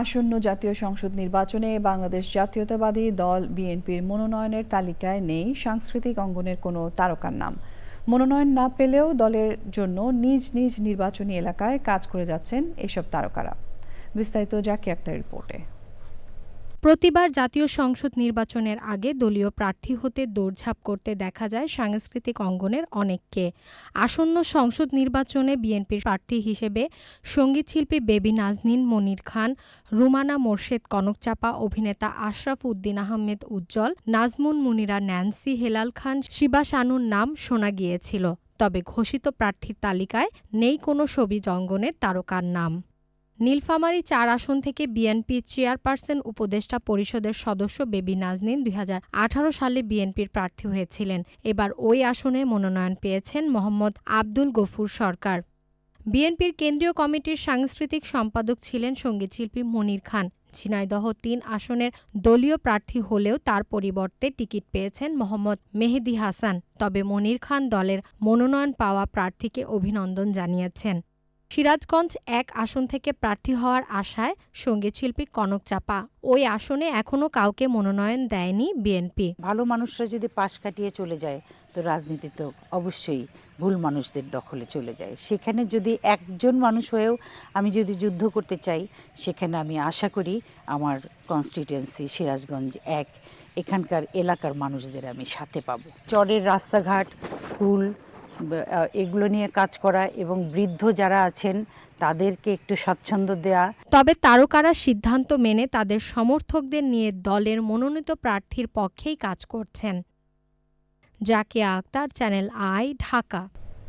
আসন্ন জাতীয় সংসদ নির্বাচনে বাংলাদেশ জাতীয়তাবাদী দল বিএনপির মনোনয়নের তালিকায় নেই সাংস্কৃতিক অঙ্গনের কোনো তারকার নাম। মনোনয়ন না পেলেও দলের জন্য নিজ নিজ নির্বাচনী এলাকায় কাজ করে যাচ্ছেন এসব তারকারা। বিস্তারিত জাকি আক্তার রিপোর্টে। প্রতিবার জাতীয় সংসদ নির্বাচনের আগে দলীয় প্রার্থী হতে দৌড়ঝাঁপ করতে দেখা যায় সাংস্কৃতিক অঙ্গনের অনেককে। আসন্ন সংসদ নির্বাচনে বিএনপির প্রার্থী হিসেবে সঙ্গীতশিল্পী বেবি নাজনীন, মনির খান, রুমানা মোর্শেদ কনকচাপা অভিনেতা আশরাফ উদ্দিন আহমেদ উজ্জ্বল, নাজমুন মুনিরা, ন্যান্সি হেলাল খান, শিবা শানুর নাম শোনা গিয়েছিল। তবে ঘোষিত প্রার্থীর তালিকায় নেই কোনো সবিজ অঙ্গনের তারকার নাম। নীলফামারী চার আসন থেকে বিএনপি চেয়ারপারসন উপদেষ্টা পরিষদের সদস্য বেবি নাজনীন দুই হাজার আঠারো সালে বিএনপির প্রার্থী হয়েছিলেন। এবার ওই আসনে মনোনয়ন পেয়েছেন মোহাম্মদ আব্দুল গফুর সরকার। বিএনপির কেন্দ্রীয় কমিটির সাংস্কৃতিক সম্পাদক ছিলেন সঙ্গীতশিল্পী মনির খান। ঝিনাইদহ তিন আসনের দলীয় প্রার্থী হলেও তার পরিবর্তে টিকিট পেয়েছেন মোহাম্মদ মেহেদি হাসান। তবে মনির খান দলের মনোনয়ন পাওয়া প্রার্থীকে অভিনন্দন জানিয়েছেন। সিরাজগঞ্জ এক আসন থেকে প্রার্থী হওয়ার আশায় সঙ্গীতশিল্পী কনক চাপা। ওই আসনে এখনও কাউকে মনোনয়ন দেয়নি বিএনপি। ভালো মানুষরা যদি পাশ কাটিয়ে চলে যায়, তো রাজনীতি তো অবশ্যই ভুল মানুষদের দখলে চলে যায়। সেখানে যদি একজন মানুষ হয়েও আমি যদি যুদ্ধ করতে চাই, সেখানে আমি আশা করি আমার কনস্টিটিউয়েন্সি সিরাজগঞ্জ এক, এখানকার এলাকার মানুষদের আমি সাথে পাবো। চরের রাস্তাঘাট, স্কুল এগুলো নিয়ে কাজ করা এবং বৃদ্ধ যারা আছেন, তাদেরকে একটু স্বচ্ছন্দ দেয়া। তবে তারকারা সিদ্ধান্ত মেনে তাদের সমর্থকদের নিয়ে দলের মনোনীত প্রার্থীর পক্ষেই কাজ করছেন। Zakia Akter, channel I, Dhaka.